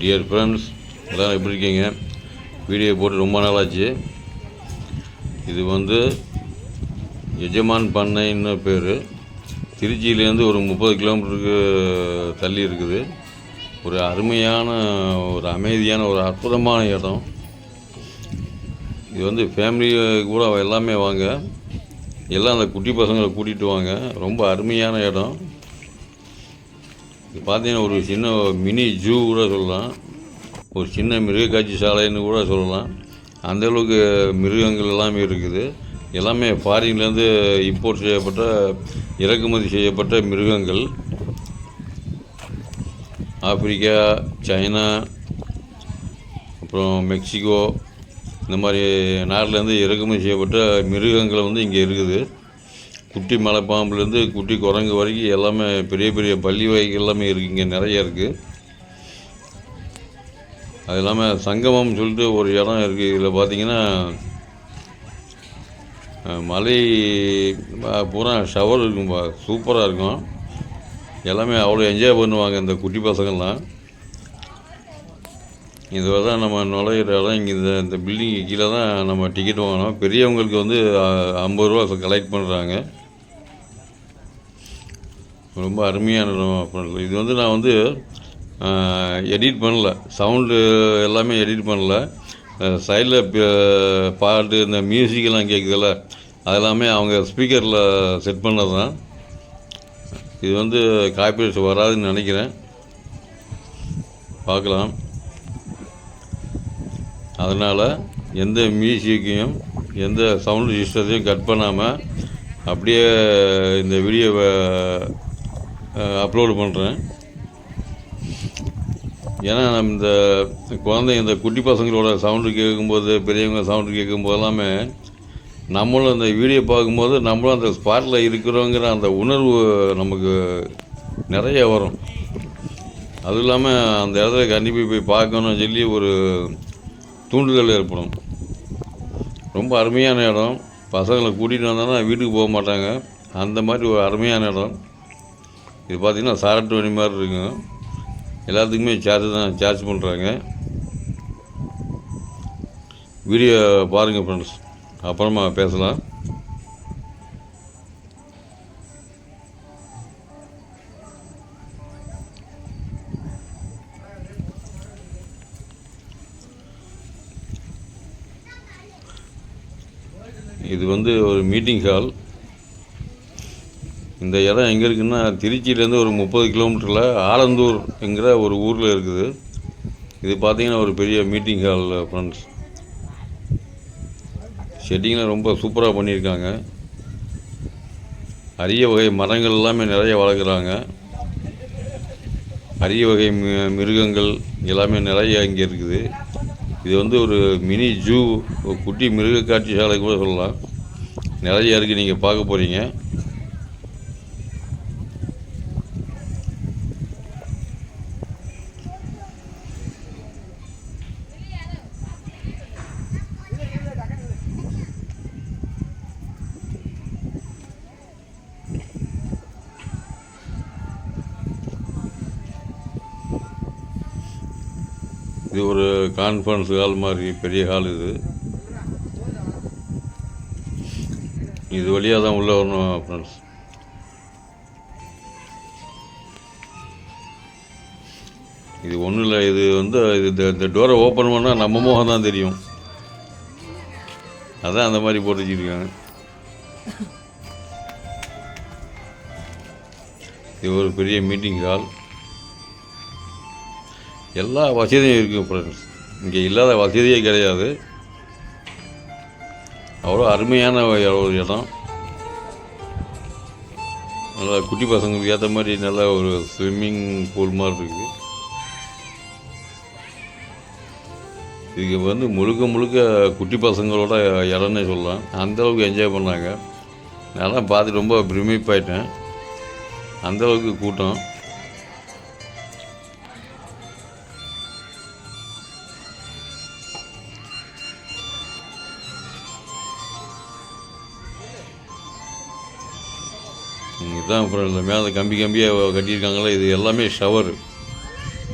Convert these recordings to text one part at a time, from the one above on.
Dear friends எல்லோரும் எப்படி இருக்கீங்க? வீடியோ போட்டு ரொம்ப நாளாச்சு. இது வந்து எஜமான் பண்ணைன்னு பேர். திருச்சியிலேருந்து ஒரு முப்பது கிலோமீட்டருக்கு தள்ளி இருக்குது. ஒரு அருமையான ஒரு அமைதியான ஒரு அற்புதமான இடம். இது வந்து ஃபேமிலி கூட எல்லாமே வாங்க. எல்லாம் அந்த குட்டி பசங்களை கூட்டிகிட்டு வாங்க. ரொம்ப அருமையான இடம். இது பார்த்தீங்கன்னா ஒரு சின்ன மினி ஜூ கூட சொல்லலாம். ஒரு சின்ன மிருகக்காட்சி சாலைன்னு கூட சொல்லலாம். அந்தளவுக்கு மிருகங்கள் எல்லாமே இருக்குது. எல்லாமே ஃபாரின்லேருந்து இம்போர்ட் செய்யப்பட்ட இறக்குமதி செய்யப்பட்ட மிருகங்கள். ஆப்பிரிக்கா சைனா அப்புறம் மெக்சிகோ இந்த மாதிரி நாட்டிலேருந்து இறக்குமதி செய்யப்பட்ட மிருகங்கள் வந்து இங்கே இருக்குது. குட்டி மலைப்பாம்புலேருந்து குட்டி குரங்கு வரைக்கும் எல்லாமே பெரிய பெரிய பள்ளி வகைகள் எல்லாமே இருக்குது இங்கே நிறைய இருக்குது அது இல்லாமல் சங்கமம் சொல்லிட்டு ஒரு இடம் இருக்குது இதில் பார்த்தீங்கன்னா மலை பூரா ஷவர் இருக்கும் சூப்பராக இருக்கும். எல்லாமே அவ்வளோ என்ஜாய் பண்ணுவாங்க இந்த குட்டி பசங்கள்லாம். இதில் தான் நம்ம நுழையிற இடம் இங்கே இந்த இந்த பில்டிங்கு கீழே தான் நம்ம டிக்கெட் வாங்கணும் பெரியவங்களுக்கு வந்து ஐம்பது ரூபா கலெக்ட் பண்ணுறாங்க ரொம்ப அருமையான பண்ணல இது வந்து நான் வந்து எடிட் பண்ணல. சவுண்டு எல்லாமே எடிட் பண்ணல. சைடில் பாட்டு இந்த மியூசிக்கெல்லாம் கேட்குதுல்ல அதெல்லாமே அவங்க ஸ்பீக்கரில் செட் பண்ணது தான் இது வந்து காப்பிரைட்ஸ் வராதுன்னு நினைக்கிறேன். பார்க்கலாம். அதனால் எந்த மியூசிக்கையும் எந்த சவுண்டு சிஸ்டத்தையும் கட் பண்ணாமல் அப்படியே இந்த வீடியோவை அப்லோடு பண்ணுறேன் ஏன்னா நம்ம இந்த குழந்தைங்க இந்த குட்டி பசங்களோட சவுண்டு கேட்கும்போது பெரியவங்க சவுண்டு கேட்கும்போது எல்லாமே நம்மளும் அந்த வீடியோ பார்க்கும்போது நம்மளும் அந்த ஸ்பாட்டில் இருக்கிறோங்கிற அந்த உணர்வு நமக்கு நிறைய வரும். அதுவும் இல்லாமல் அந்த இடத்துல கண்டிப்பாக போய் பார்க்கணும்னு சொல்லி ஒரு தூண்டுதல் ஏற்படும். ரொம்ப அருமையான இடம். பசங்களை கூட்டிகிட்டு வந்தோன்னா வீட்டுக்கு போக மாட்டாங்க. அந்த மாதிரி ஒரு அருமையான இடம். இது பார்த்திங்கன்னா சாரட்டு வண்டி மாதிரி இருக்குங்க எல்லாத்துக்குமே சார்ஜ் தான் சார்ஜ் பண்ணுறாங்க வீடியோ பாருங்கள் ஃப்ரெண்ட்ஸ் அப்புறமா பேசலாம். இது வந்து ஒரு மீட்டிங் ஹால் இந்த இடம் எங்கே இருக்குன்னா திருச்சியிலேருந்து ஒரு முப்பது கிலோமீட்டரில் ஆலந்தூர் என்கிற ஒரு ஊரில் இருக்குது. இது பார்த்தீங்கன்னா ஒரு பெரிய மீட்டிங் ஹால் ஃப்ரெண்ட்ஸ் செட்டிங்லாம் ரொம்ப சூப்பராக பண்ணியிருக்காங்க. அரிய வகை மரங்கள் எல்லாமே நிறைய வளர்க்குறாங்க. அரிய வகை மி- மிருகங்கள் எல்லாமே நிறைய இங்கே இருக்குது. இது வந்து ஒரு மினி ஜூ ஒரு குட்டி மிருக காட்சி சாலை கூட சொல்லலாம். நிறைய இருக்குது நீங்கள் பார்க்க போகிறீங்க ஒரு கான்ஃபரன்ஸ் ஹால் மாதிரி பெரிய ஹால் இது. இது வழியாக தான் உள்ளே வரணும் ஃப்ரெண்ட்ஸ் இது ஒன்றும் இல்லை இது வந்து இது இந்த- இந்த டோரை ஓப்பன் பண்ணால் நம்ம முகம் தான் தெரியும். அதான் அந்த மாதிரி போட்டு வச்சுருக்காங்க இது ஒரு பெரிய மீட்டிங் ஹால் எல்லா வசதியும் இருக்குது ஃப்ரெண்ட்ஸ் இங்கே இல்லாத வசதியே கிடையாது. அவ்வளோ அருமையான ஒரு இடம். நல்லா குட்டி பசங்களுக்கு ஏற்ற மாதிரி நல்ல ஒரு ஸ்விம்மிங் பூல் மாதிரி இருக்குது இதுக்கு வந்து முழுக்க முழுக்க குட்டி பசங்களோட இடம்னே சொல்லலாம். அந்தளவுக்கு என்ஜாய் பண்ணாங்க. நான் பார்த்து ரொம்ப பிரமிப்பாயிட்டேன். அந்தளவுக்கு கூட்டம். இதுதான் அப்புறம் இந்த மேலே கம்பி கம்பியாக கட்டியிருக்காங்களே இது எல்லாமே ஷவர்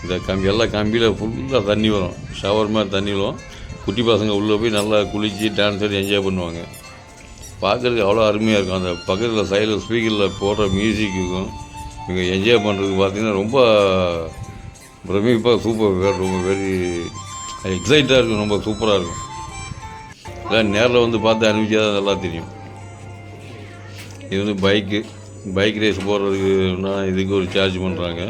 இந்த கம்பி எல்லாம் கம்பியில் ஃபுல்லாக தண்ணி வரும். ஷவர் மாதிரி தண்ணி வரும். குட்டி பசங்க உள்ளே போய் நல்லா குளித்து டான்ஸ் ஆடி என்ஜாய் பண்ணுவாங்க. பார்க்குறதுக்கு அவ்வளோ அருமையாக இருக்கும். அந்த பக்கத்தில் சைடில் ஸ்பீக்கரில் போடுற மியூசிக்குக்கும் இவங்க என்ஜாய் பண்ணுறதுக்கு பார்த்தீங்கன்னா ரொம்ப பிரமிப்பாக சூப்பர் ரொம்ப வெரி எக்ஸைட்டாக இருக்கும். ரொம்ப சூப்பராக இருக்கும். எல்லாம் நேரில் வந்து பார்த்து அனுப்பிச்சா தான் நல்லா தெரியும். இது வந்து பைக்கு பைக் ரேஸ் போடுறதுக்குன்னா இதுக்கு ஒரு சார்ஜ் பண்ணுறாங்க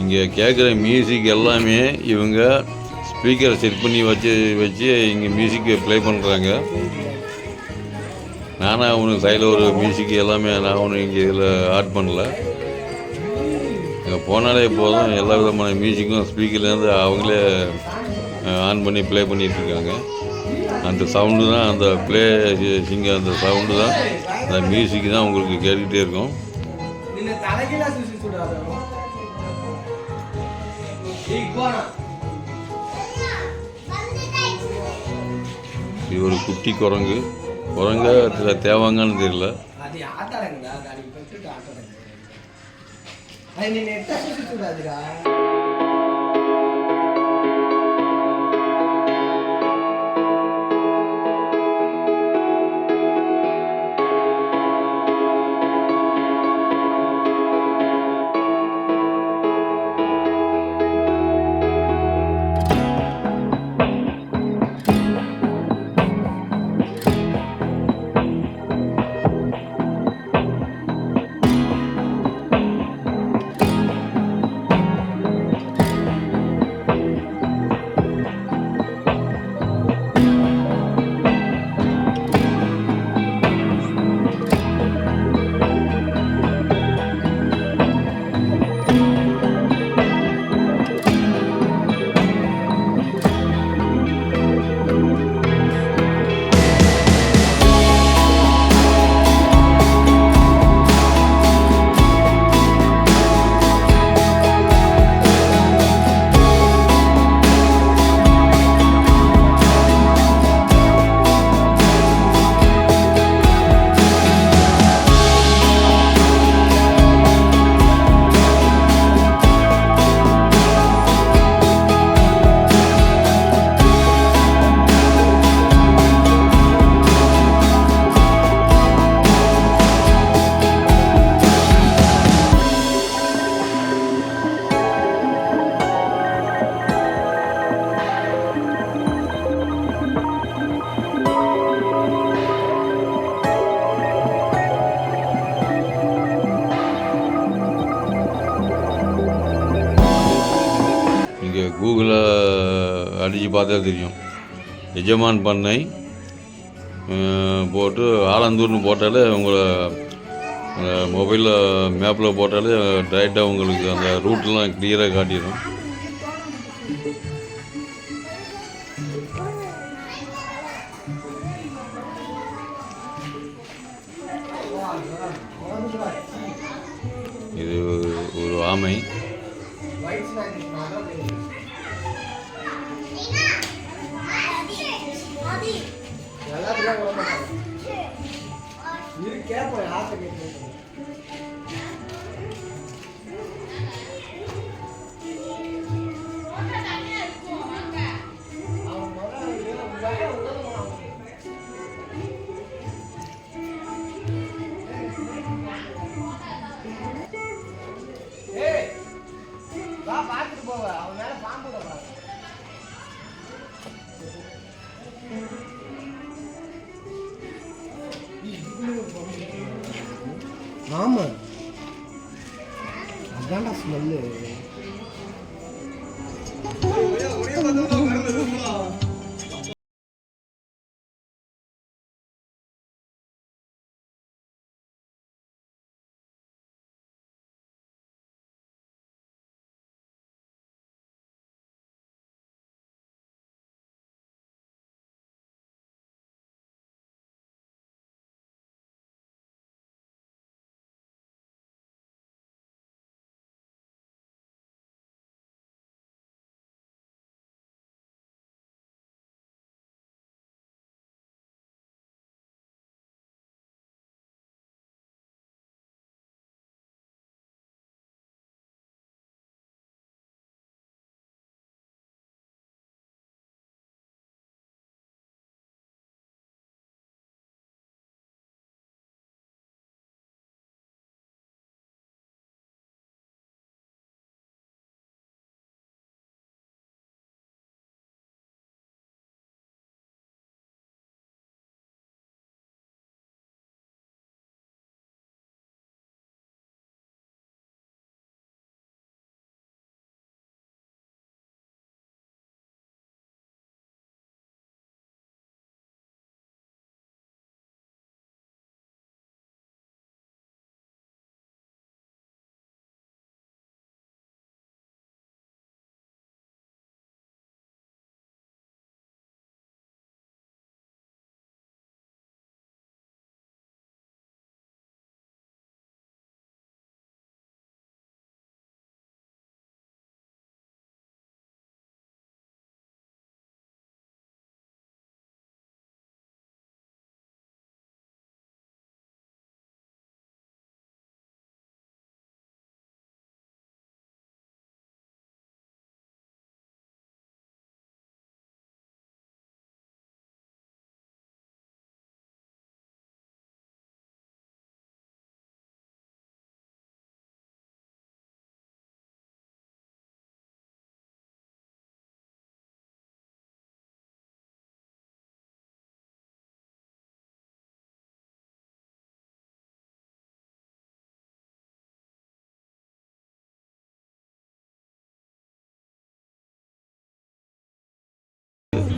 இங்கே கேட்குற மியூசிக் எல்லாமே இவங்க ஸ்பீக்கரை செட் பண்ணி வச்சு வச்சு இங்கே மியூசிக்கை ப்ளே பண்ணுறாங்க நானாக அவனுக்கு சைடில் ஒரு மியூசிக் எல்லாமே நான் அவனு இங்கே இதில் ஆட் பண்ணல. இங்கே போனாலே போதும். எல்லா விதமான மியூசிக்கும் ஸ்பீக்கர்லேருந்து அவங்களே ஆன் பண்ணி ப்ளே பண்ணிகிட்ருக்காங்க அந்த சவுண்டு தான் அந்த ப்ளே சிங்க அந்த சவுண்டு தான் அந்த மியூசிக் தான் உங்களுக்கு கேட்டுக்கிட்டே இருக்கும். இது ஒரு குட்டி குரங்கு. குரங்க தேவாங்கன்னு தெரியல. அது அடித்து பார்த்தா தெரியும். எஜமான் பண்ணை போட்டு ஆலந்தூர்னு போட்டாலே உங்களை மொபைலில் மேப்பில் போட்டாலே டைரெக்டாக உங்களுக்கு அந்த ரூட்லாம் கிளியராக காட்டிடும். எல்லாத்துக்கும் விட மாட்டாங்க. இரு கேட்போம் யார்கிட்ட வா போவ அவன் மேல பாம்பு ಸ್ಮೆಲ್ಲು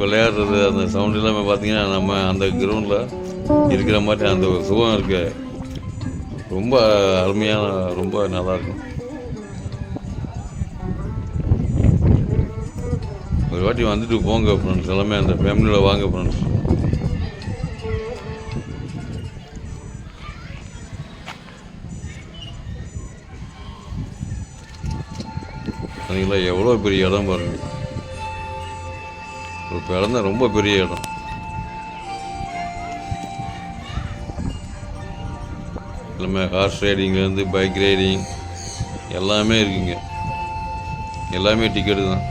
விளையாடுறது அந்த சவுண்ட் எல்லாமே பார்த்தீங்கன்னா நம்ம அந்த கிரவுண்டில் இருக்கிற மாதிரி அந்த ஒரு சுகம் இருக்கு. ரொம்ப அருமையான ரொம்ப நல்லாயிருக்கும். ஒரு வாட்டி வந்துட்டு போங்க ஃப்ரெண்ட்ஸ் எல்லாமே அந்த ஃபேமிலியில் வாங்க ஃப்ரெண்ட்ஸ் அதுங்களா எவ்வளோ பெரிய இடம் பாருங்கள் இப்போ இடம் தான் ரொம்ப பெரிய இடம். எல்லாமே ஹார்ஸ் ரைடிங்லேருந்து பைக் ரைடிங் எல்லாமே இருக்குங்க. எல்லாமே டிக்கெட்டு தான்.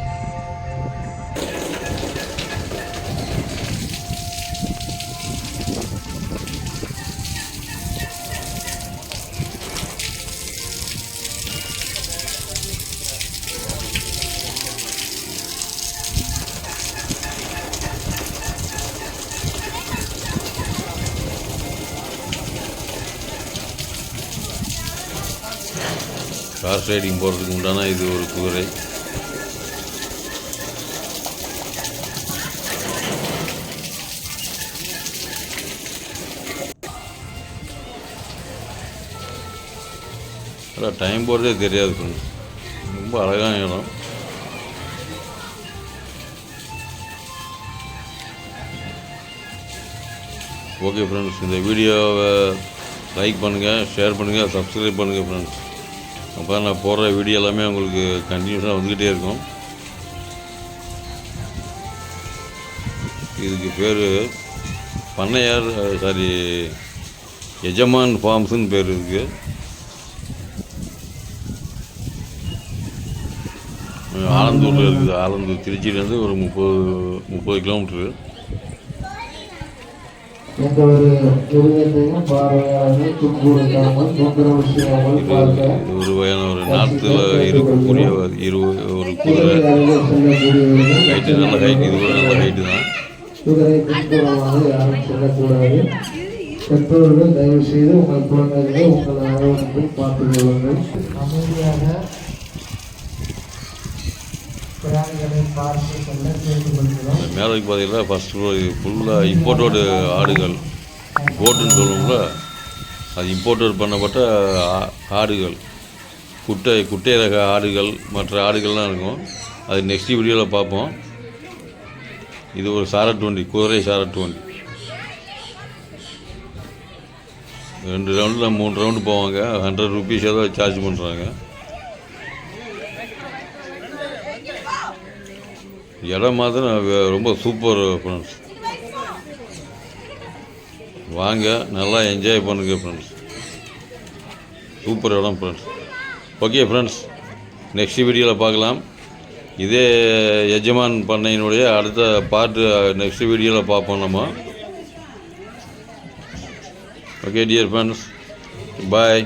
ஹார்ஸ் ரைடிங் போகிறதுக்கு உண்டான இது ஒரு குதிரை. அதான் டைம் போகிறதே தெரியாது friends. ரொம்ப அழகான இடம். ஓகே ஃப்ரெண்ட்ஸ் இந்த வீடியோவை லைக் பண்ணுங்கள் ஷேர் பண்ணுங்கள் சப்ஸ்கிரைப் பண்ணுங்கள் ஃப்ரெண்ட்ஸ் அப்போ நான் போடுற வீடியோ எல்லாமே உங்களுக்கு கண்டினியூஸாக வந்துக்கிட்டே இருக்கும். இதுக்கு பேர் பண்ணையார் சாரி எஜமான் ஃபார்ம்ஸுன்னு பேர் இருக்குது ஆலந்தூரில் இருக்குது. ஆலந்தூர் திருச்சியிலேருந்து ஒரு முப்பது முப்பது கிலோமீட்ரு எந்த ஒரு மிருகத்தையும் பார்வையாளர்கள் துன்புறுத்தாமல் தொந்தரவு செய்யாமல் இது பார்க்க இது ஒரு நாட்டில் இருக்கக்கூடிய ஒரு இரு ஒரு குதிரை ஹைட்டு நல்ல ஹைட் இது கூட நல்ல ஹைட்டு தான். குதிரை பின்புறமாக யாரும் செல்லக்கூடாது. பெற்றோர்கள் தயவு செய்து உங்கள் குழந்தைகளை உங்கள் அரவணைப்பில் பார்த்துக் கொள்ளுங்கள். அமைதியாக மேலைக்கு பார்த்தீங்கன்னா ஃபஸ்ட் ஃபுல்லாக இம்போர்ட்டோடு ஆடுகள். கோட்டுன்னு சொல்லுவோம்ல அது இம்போர்ட்டட் பண்ணப்பட்ட ஆ- ஆடுகள். குட்டை குட்டை ரக ஆடுகள் மற்ற ஆடுகள்லாம் இருக்கும். அது நெக்ஸ்ட் வீடியோவில் பார்ப்போம். இது ஒரு சாரட் வண்டி குதிரை சாரட் வண்டி. ரெண்டு ரவுண்டில் மூணு ரவுண்டு போவாங்க. ஹண்ட்ரட் ருபீஸ் ஏதோ சார்ஜ் பண்ணுறாங்க இடம் மாத்திரம் ரொம்ப சூப்பர் ஃப்ரெண்ட்ஸ் வாங்க நல்லா என்ஜாய் பண்ணுங்க ஃப்ரெண்ட்ஸ் சூப்பர் இடம் ஃப்ரெண்ட்ஸ் ஓகே ஃப்ரெண்ட்ஸ் நெக்ஸ்ட் வீடியோவில் பார்க்கலாம். இதே எஜமான் பண்ணையினுடைய அடுத்த பார்ட்டு நெக்ஸ்ட் வீடியோவில் பார்ப்போம் நம்ம. Okay dear friends bye